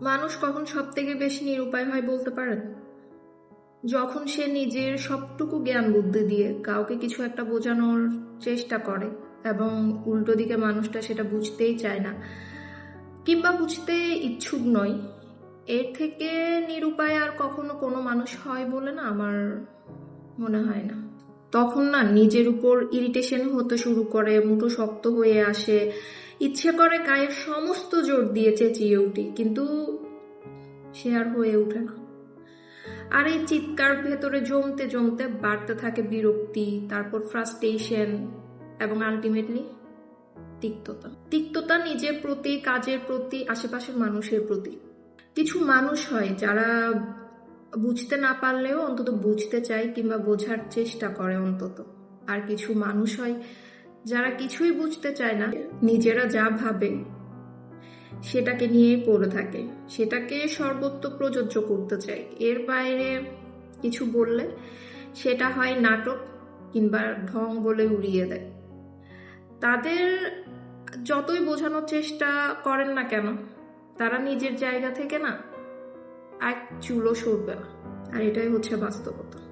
মানুষ কখন সব থেকে বেশি নিরুপায় হয় বলতে পারেন যখন সে নিজের সবটুকু জ্ঞান বুদ্ধি দিয়ে কাউকে কিছু একটা বোঝানোর চেষ্টা করে এবং উল্টো দিকে মানুষটা সেটা বুঝতেই চায় না, কিংবা বুঝতে ইচ্ছুক নয়, এর থেকে নিরুপায় আর কখনো কোনো মানুষ হয় বলে না আমার মনে হয় না। তখন না নিজের উপর ইরিটেশন হতে শুরু করে, মুঠো শক্ত হয়ে আসে। ইচ্ছে করে গায়ের সমস্ত জোর দিয়ে চেঁচিয়ে উঠি, কিন্তু সে আর হয়ে ওঠে না। আর এই চিৎকার ভেতরে জমতে জমতে বাড়তে থাকে বিরক্তি, তারপর ফ্রাস্ট্রেশন এবং আলটিমেটলি তিক্ততা। তিক্ততা নিজের প্রতি, কাজের প্রতি, আশেপাশের মানুষের প্রতি। কিছু মানুষ হয় যারা বুঝতে না পারলেও অন্তত বুঝতে চায় কিংবা বোঝার চেষ্টা করে অন্তত। আর কিছু মানুষ হয়, যারা কিছুই বুঝতে চায় না, নিজেরা যা ভাবে, সেটাকে নিয়েই পড়ে থাকে। সেটাকে সর্বত্র প্রযোজ্য করতে চায়। এর বাইরে কিছু বললে সেটা হয় নাটক কিংবা ঢং বলে উড়িয়ে দেয়। তাদের যতই বোঝানোর চেষ্টা করেন না কেন, তারা নিজের জায়গা থেকে না এক চুলো সরবে না। আর এটাই হচ্ছে বাস্তবতা।